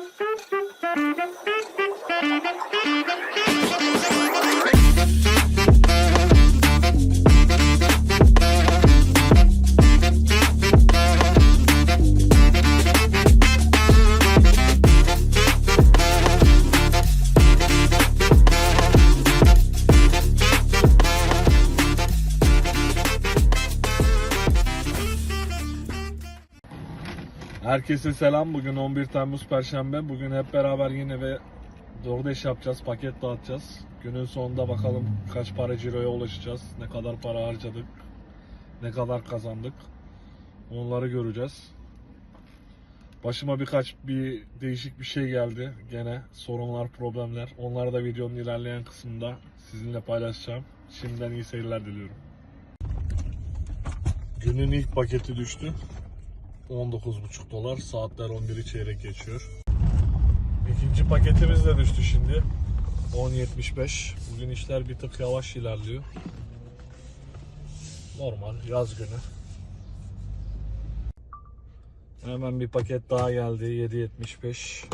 Thank you. Herkese selam. Bugün 11 Temmuz Perşembe. Bugün hep beraber yine ve DoorDash yapacağız, paket dağıtacağız. Günün sonunda bakalım kaç para ciroya ulaşacağız, ne kadar para harcadık, ne kadar kazandık. Onları göreceğiz. Başıma birkaç bir değişik bir şey geldi. Gene sorunlar, problemler. Onları da videonun ilerleyen kısmında sizinle paylaşacağım. Şimdiden iyi seyirler diliyorum. Günün ilk paketi düştü. 19,5 dolar. Saatler 11'i çeyrek geçiyor. İkinci paketimiz de düştü şimdi. 10.75. Bugün işler bir tık yavaş ilerliyor. Normal yaz günü. Hemen bir paket daha geldi. 7.75.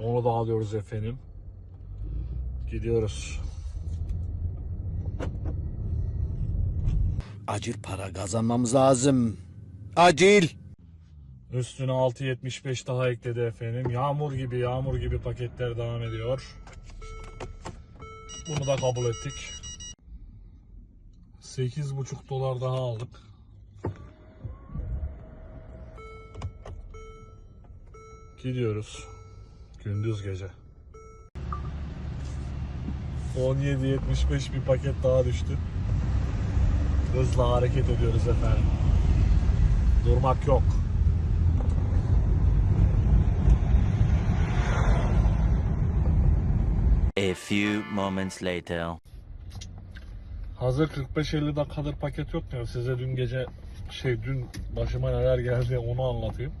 Onu da alıyoruz efendim. Gidiyoruz. Acil para kazanmamız lazım. Acil. Üstüne 6.75 daha ekledi efendim. Yağmur gibi yağmur gibi paketler devam ediyor. Bunu da kabul ettik. 8.5 dolar daha aldık. Gidiyoruz. Gündüz gece. 17.75 bir paket daha düştü. Hızla hareket ediyoruz efendim. Durmak yok. A few moments later. Hazır 45-50 dakikadır paket yok ya size dün gece şey dün başıma neler geldi onu anlatayım.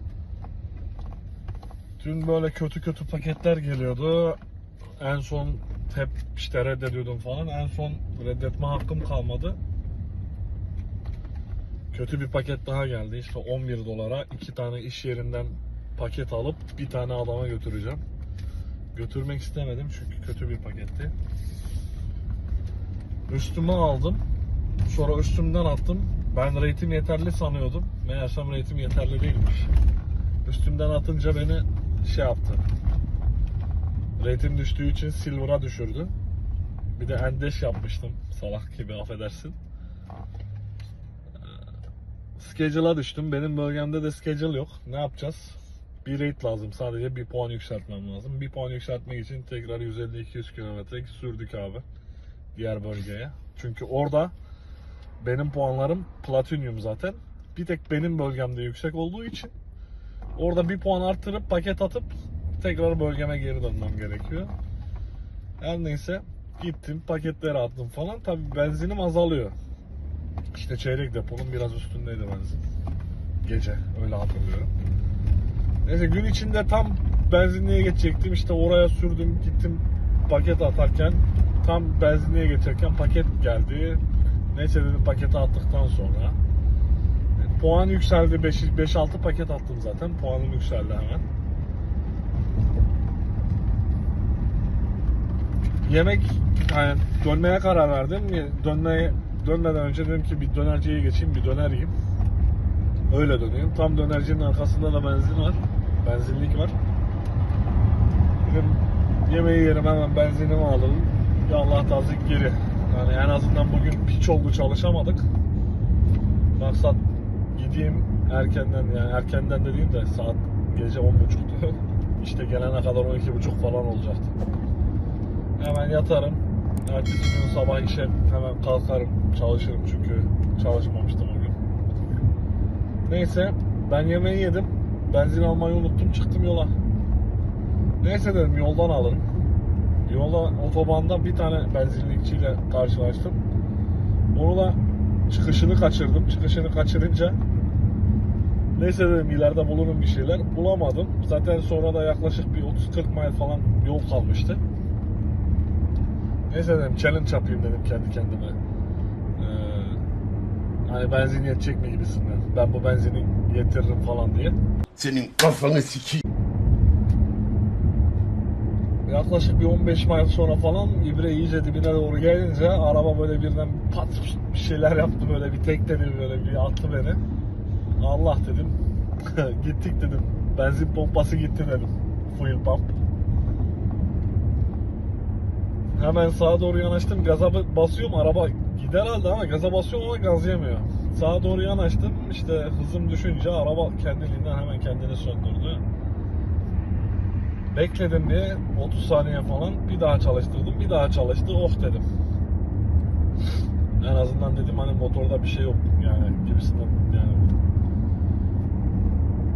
Dün böyle kötü kötü paketler geliyordu. En son hep işte reddediyordum falan. En son reddetme hakkım kalmadı. Kötü bir paket daha geldi. İşte 11 dolara iki tane iş yerinden paket alıp bir tane adama götüreceğim. Götürmek istemedim çünkü kötü bir paketti. Üstüme aldım. Sonra üstümden attım. Ben rate'im yeterli sanıyordum. Meğersem rate'im yeterli değilmiş. Üstümden atınca beni şey yaptı. Rate'im düştüğü için silver'a düşürdü. Bir de endeş yapmıştım. Salak gibi affedersin. Ee, Schedule'a düştüm. Benim bölgemde de schedule yok. Ne yapacağız? Bir rate lazım. Sadece bir puan yükseltmem lazım. Bir puan yükseltmek için tekrar 150-200 kilometre sürdük abi diğer bölgeye. Çünkü orada benim puanlarım platinyum zaten. Bir tek benim bölgemde yüksek olduğu için orada bir puan arttırıp paket atıp tekrar bölgeme geri dönmem gerekiyor. Her neyse gittim paketleri attım falan. Tabi benzinim azalıyor. İşte çeyrek deponun biraz üstündeydi benzin. Gece öyle hatırlıyorum. Neyse gün içinde tam benzinliğe geçecektim. İşte oraya sürdüm gittim paket atarken tam benzinliğe geçerken paket geldi. Neyse dedim paketi attıktan sonra. Puan yükseldi. 5-6 paket attım zaten. Puanım yükseldi hemen. Yemek yani dönmeye karar verdim. Dönmeye dönmeden önce dedim ki bir dönerciye geçeyim bir döner yiyeyim. Öyle döneyim. Tam dönercinin arkasında da benzin var. Benzinlik var. Dedim yemeği yerim hemen benzinimi alalım. Ya Allah tazik geri. Yani en azından bugün piç oldu çalışamadık. Maksat gideyim erkenden yani erkenden dediğim de saat gece 10.30'tu. İşte gelene kadar 12.30 falan olacaktı. Hemen yatarım. Ertesi gün sabah işe hemen kalkarım. Çalışırım çünkü çalışmamıştım o gün. Neyse ben yemeği yedim. Benzin almayı unuttum çıktım yola. Neyse dedim yoldan alırım. Yolda otobanda bir tane benzinlikçiyle karşılaştım. Onu da çıkışını kaçırdım. Çıkışını kaçırınca neyse dedim ileride bulurum bir şeyler. Bulamadım. Zaten sonra da yaklaşık bir 30-40 mile falan yol kalmıştı. Neyse dedim challenge yapayım dedim kendi kendime. Ee, hani benzin yetecek mi gibisinden. Ben bu benzini getiririm falan diye. Senin kafanı sikeyim. yaklaşık bir 15 mile sonra falan İbre iyice dibine doğru gelince araba böyle birden pat bir şeyler yaptı böyle bir tekledi böyle bir attı beni. Allah dedim. Gittik dedim. Benzin pompası gitti dedim. Fuel pump. Hemen sağa doğru yanaştım. Gaza basıyorum. Araba gider halde ama gaza basıyorum ama gaz yemiyor. Sağa doğru yanaştım. İşte hızım düşünce araba kendiliğinden hemen kendini söndürdü. Bekledim diye 30 saniye falan bir daha çalıştırdım. Bir daha çalıştı. Oh dedim. En azından dedim hani motorda bir şey yok yani gibisinden yani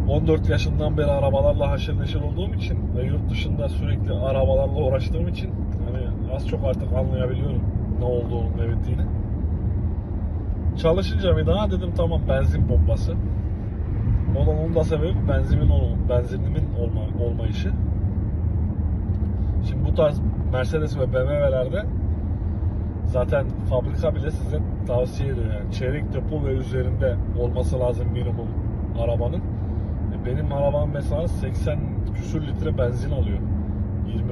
14 yaşından beri arabalarla haşır neşir olduğum için ve yurt dışında sürekli arabalarla uğraştığım için hani az çok artık anlayabiliyorum ne olduğunu ne bittiğini. Çalışınca bir daha dedim tamam benzin pompası. O da onun da sebebi benzinimin ol, benzinimin olma, olmayışı. Şimdi bu tarz Mercedes ve BMW'lerde zaten fabrika bile size tavsiye ediyor yani çeyrek depo ve üzerinde olması lazım minimum arabanın. E, Benim arabam mesela 80 küsür litre benzin alıyor.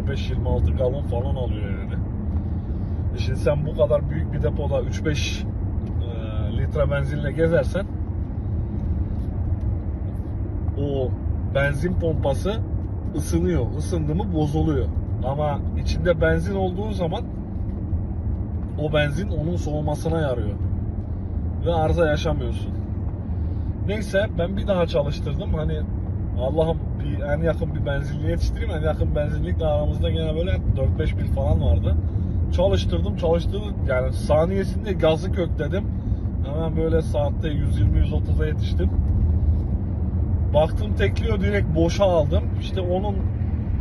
25-26 galon falan alıyor yani. E Şimdi sen bu kadar büyük bir depoda 3-5 e, litre benzinle gezersen o benzin pompası ısınıyor. Isındı mı bozuluyor. Ama içinde benzin olduğu zaman o benzin onun soğumasına yarıyor. Ve arıza yaşamıyorsun. Neyse ben bir daha çalıştırdım. Hani Allah'ım bir en yakın bir benzinliğe yetiştireyim. En yakın benzinlikle aramızda gene böyle 4-5 mil falan vardı. Çalıştırdım çalıştırdım. Yani saniyesinde gazı kökledim. Hemen böyle saatte 120-130'a yetiştim. Baktım tekliyor direkt boşa aldım. İşte onun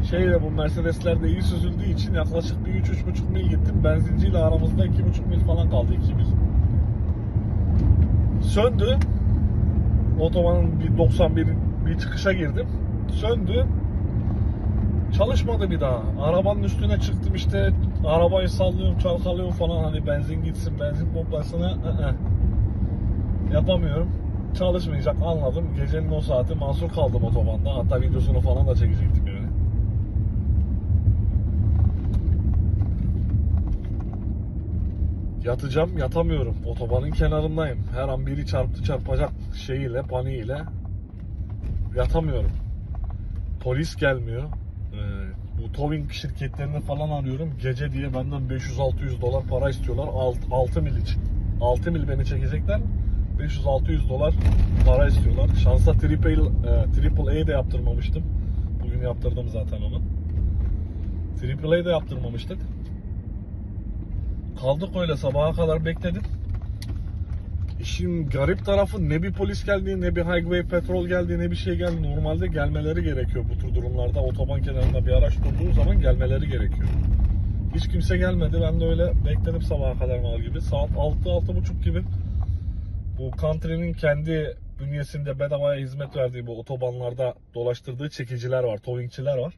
şeyle bu Mercedes'lerde iyi süzüldüğü için yaklaşık bir 3-3,5 mil gittim. Benzinciyle aramızda 2,5 mil falan kaldı 2 mil. Söndü. Otobanın bir 91 bir çıkışa girdim. Söndü. Çalışmadı bir daha. Arabanın üstüne çıktım işte arabayı sallıyorum çalkalıyorum falan hani benzin gitsin benzin pompasına yapamıyorum. Çalışmayacak anladım. Gecenin o saati mahsur kaldım otobanda. Hatta videosunu falan da çekecektim yani. Yatacağım yatamıyorum. Otobanın kenarındayım. Her an biri çarptı çarpacak şeyiyle paniğiyle yatamıyorum. Polis gelmiyor. Bu towing şirketlerini falan arıyorum. Gece diye benden 500-600 dolar para istiyorlar. 6, mil için. 6 mil beni çekecekler. 500-600 dolar para istiyorlar. Şansa triple, e, triple A de yaptırmamıştım. Bugün yaptırdım zaten onu. Triple A de yaptırmamıştık. Kaldık öyle sabaha kadar bekledim. İşin garip tarafı ne bir polis geldi, ne bir highway patrol geldi, ne bir şey geldi. Normalde gelmeleri gerekiyor bu tür durumlarda. Otoban kenarında bir araç durduğu zaman gelmeleri gerekiyor. Hiç kimse gelmedi. Ben de öyle bekledim sabaha kadar mal gibi. Saat 6-6.30 gibi bu country'nin kendi bünyesinde bedavaya hizmet verdiği bu otobanlarda dolaştırdığı çekiciler var, towingçiler var.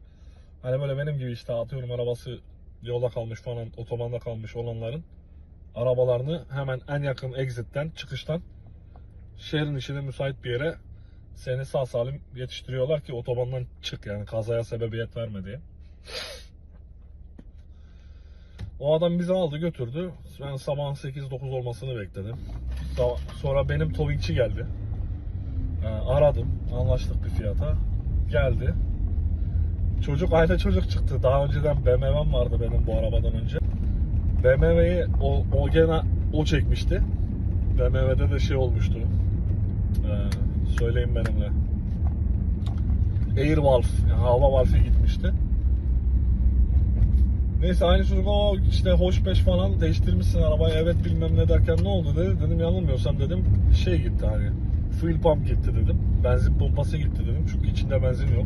Hani böyle benim gibi işte atıyorum arabası yolda kalmış falan, otobanda kalmış olanların arabalarını hemen en yakın exit'ten, çıkıştan şehrin içine müsait bir yere seni sağ salim yetiştiriyorlar ki otobandan çık yani kazaya sebebiyet verme diye. O adam bizi aldı götürdü. Ben sabahın 8-9 olmasını bekledim. Sonra benim towingçi geldi. Aradım. Anlaştık bir fiyata. Geldi. Çocuk aynı çocuk çıktı. Daha önceden BMW'm vardı benim bu arabadan önce. BMW'yi o, o gene o çekmişti. BMW'de de şey olmuştu. Ee, söyleyin benimle. Air valve, yani hava valfi gitmişti. Neyse aynı çocuk o işte hoş beş falan değiştirmişsin arabayı evet bilmem ne derken ne oldu dedi. Dedim yanılmıyorsam dedim şey gitti hani fuel pump gitti dedim. Benzin pompası gitti dedim çünkü içinde benzin yok.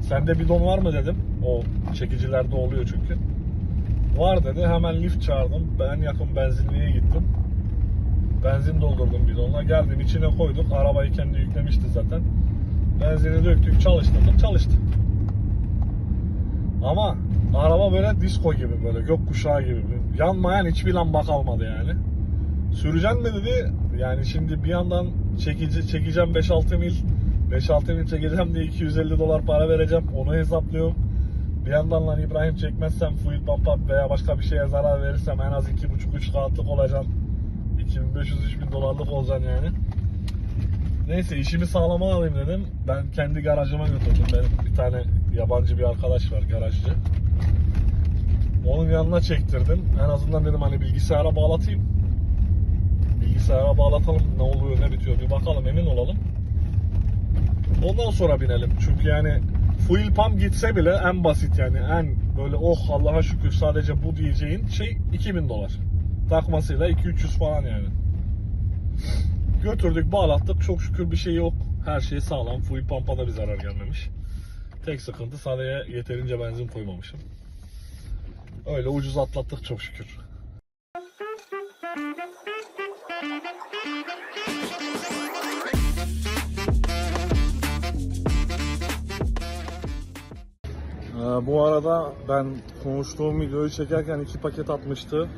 Sende bidon var mı dedim. O çekicilerde oluyor çünkü. Var dedi. Hemen lift çağırdım. Ben yakın benzinliğe gittim. Benzin doldurdum bidonla. Geldim içine koyduk. Arabayı kendi yüklemişti zaten. Benzini döktük, çalıştırdık, çalıştı. Ama araba böyle disco gibi böyle gökkuşağı gibi. Yanmayan hiçbir lamba kalmadı yani. Süreceğim mi dedi. Yani şimdi bir yandan çekici çekeceğim 5-6 mil. 5-6 mil çekeceğim diye 250 dolar para vereceğim. Onu hesaplıyorum. Bir yandan lan İbrahim çekmezsem fuel pump veya başka bir şeye zarar verirsem en az 2,5-3 kağıtlık olacağım. 2500-3000 dolarlık olacaksın yani. Neyse işimi sağlama alayım dedim. Ben kendi garajıma götürdüm. Benim bir tane yabancı bir arkadaş var garajcı. Onun yanına çektirdim. En azından dedim hani bilgisayara bağlatayım. Bilgisayara bağlatalım ne oluyor ne bitiyor bir bakalım emin olalım. Ondan sonra binelim. Çünkü yani fuel pump gitse bile en basit yani en böyle oh Allah'a şükür sadece bu diyeceğin şey 2000 dolar. Takmasıyla 2-300 falan yani. Götürdük bağlattık çok şükür bir şey yok. Her şey sağlam. Fuel pump'a da bir zarar gelmemiş. Tek sıkıntı sadece yeterince benzin koymamışım. Öyle ucuz atlattık çok şükür. Bu arada ben konuştuğum videoyu çekerken iki paket atmıştı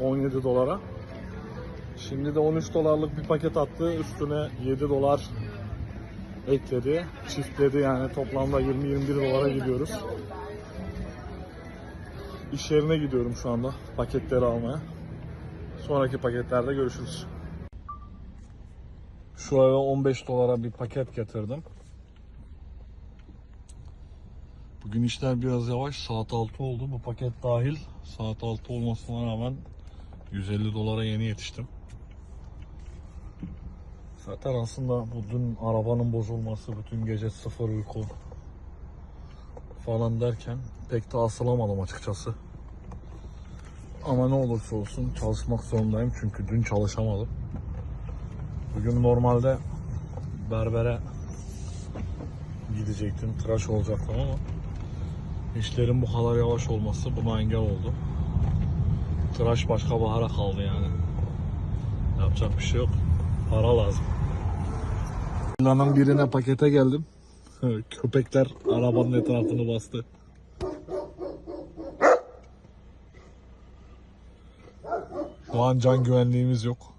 17 dolara. Şimdi de 13 dolarlık bir paket attı. Üstüne 7 dolar ekledi. Çiftledi yani toplamda 20-21 dolara gidiyoruz. İş yerine gidiyorum şu anda paketleri almaya. Sonraki paketlerde görüşürüz. Şu eve 15 dolara bir paket getirdim. Bugün işler biraz yavaş. Saat 6 oldu. Bu paket dahil. Saat 6 olmasına rağmen 150 dolara yeni yetiştim. Zaten aslında bu dün arabanın bozulması, bütün gece sıfır uyku falan derken pek de asılamadım açıkçası. Ama ne olursa olsun çalışmak zorundayım çünkü dün çalışamadım. Bugün normalde berbere gidecektim, tıraş olacaktım ama işlerin bu kadar yavaş olması buna engel oldu. Tıraş başka bahara kaldı yani. Yapacak bir şey yok. Para lazım. Villanın birine pakete geldim. Köpekler arabanın etrafını bastı. Şu an can güvenliğimiz yok.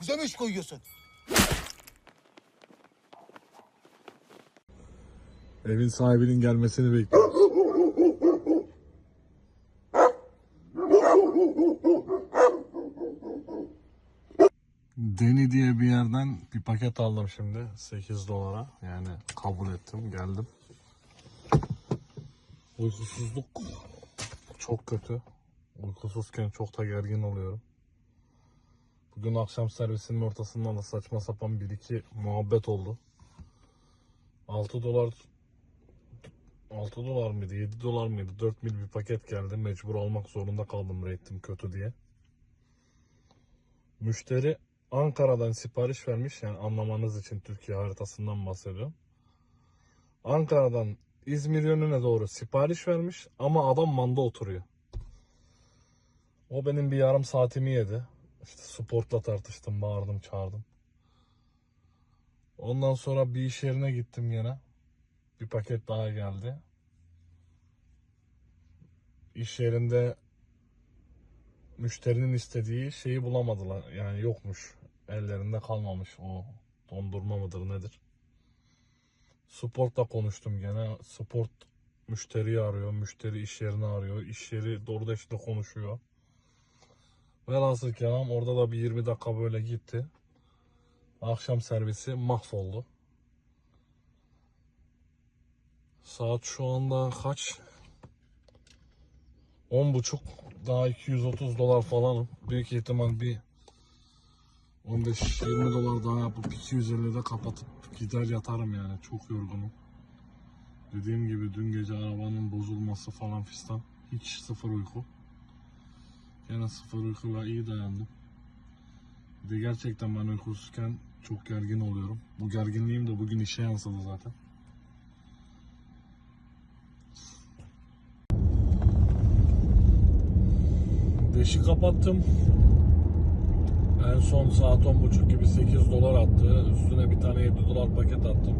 Bize mi iş koyuyorsun? Evin sahibinin gelmesini bekliyoruz. Deni diye bir yerden bir paket aldım şimdi 8 dolara yani kabul ettim geldim. Uykusuzluk çok kötü. Uykusuzken çok da gergin oluyorum. Bugün akşam servisinin ortasından da saçma sapan bir iki muhabbet oldu. 6 dolar 6 dolar mıydı 7 dolar mıydı 4 mil bir paket geldi mecbur almak zorunda kaldım rate'im kötü diye. Müşteri Ankara'dan sipariş vermiş yani anlamanız için Türkiye haritasından bahsediyorum. Ankara'dan İzmir yönüne doğru sipariş vermiş ama adam manda oturuyor. O benim bir yarım saatimi yedi. İşte sportla tartıştım, bağırdım, çağırdım. Ondan sonra bir iş yerine gittim yine. Bir paket daha geldi. İş yerinde müşterinin istediği şeyi bulamadılar. Yani yokmuş. Ellerinde kalmamış o dondurma mıdır nedir? Sport'la konuştum gene. Sport müşteriyi arıyor. Müşteri iş yerini arıyor. İş yeri doğru da işte konuşuyor. Velhasıl kelam orada da bir 20 dakika böyle gitti. Akşam servisi mahvoldu. Saat şu anda kaç? 10.30 daha 230 dolar falanım. Büyük ihtimal bir 15-20 dolar daha yapıp 250'de kapatıp gider yatarım yani. Çok yorgunum. Dediğim gibi dün gece arabanın bozulması falan fistan. Hiç sıfır uyku. Yine sıfır uykuyla iyi dayandım. Bir de gerçekten ben uykusuzken çok gergin oluyorum. Bu gerginliğim de bugün işe yansıdı zaten. Beşi kapattım. En son saat 10.30 gibi 8 dolar attı. Üstüne bir tane 7 dolar paket attım.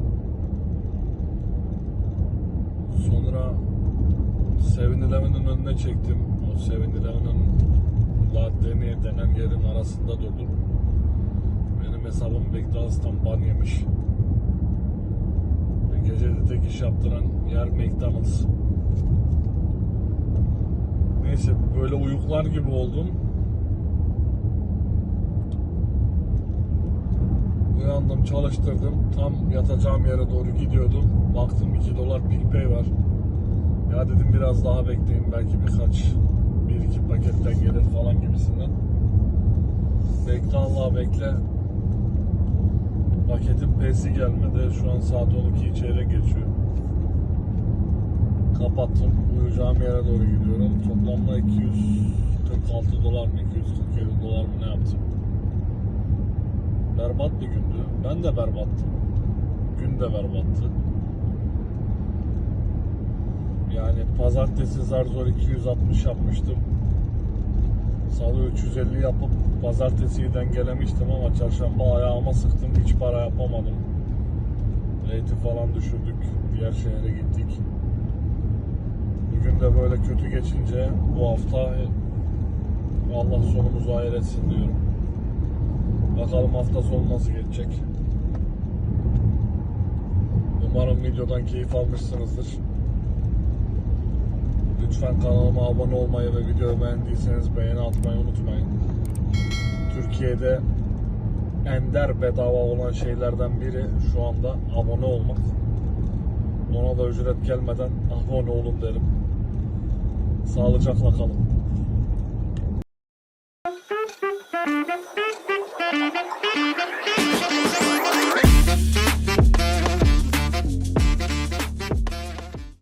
Sonra 7-Eleven'ın önüne çektim. O 7-Eleven'ın Ladeni denen yerin arasında durdum. Benim hesabım McDonald's'tan ban yemiş. Gecede tek iş yaptıran yer McDonald's. Neyse böyle uyuklar gibi oldum. Uyandım çalıştırdım. Tam yatacağım yere doğru gidiyordum. Baktım 2 dolar PayPay var. Ya dedim biraz daha bekleyin belki birkaç bir iki paketten gelir falan gibisinden. Bekle Allah bekle. Paketin P'si gelmedi. Şu an saat 12 çeyrek geçiyor. Kapattım. Uyuyacağım yere doğru gidiyorum. Toplamda 246 dolar mı 247 dolar mı ne yaptım? Berbat bir gündü. Ben de berbattım. Gün de berbattı. Yani pazartesi zar zor 260 yapmıştım. Salı 350 yapıp pazartesiyi dengelemiştim ama çarşamba ayağıma sıktım hiç para yapamadım. Rate'i falan düşürdük. Diğer şehre gittik. Bugün de böyle kötü geçince bu hafta Allah sonumuzu hayır etsin diyorum. Bakalım hafta sonu nasıl geçecek. Umarım videodan keyif almışsınızdır. Lütfen kanalıma abone olmayı ve videoyu beğendiyseniz beğeni atmayı unutmayın. Türkiye'de ender bedava olan şeylerden biri şu anda abone olmak. Ona da ücret gelmeden abone olun derim. Sağlıcakla kalın.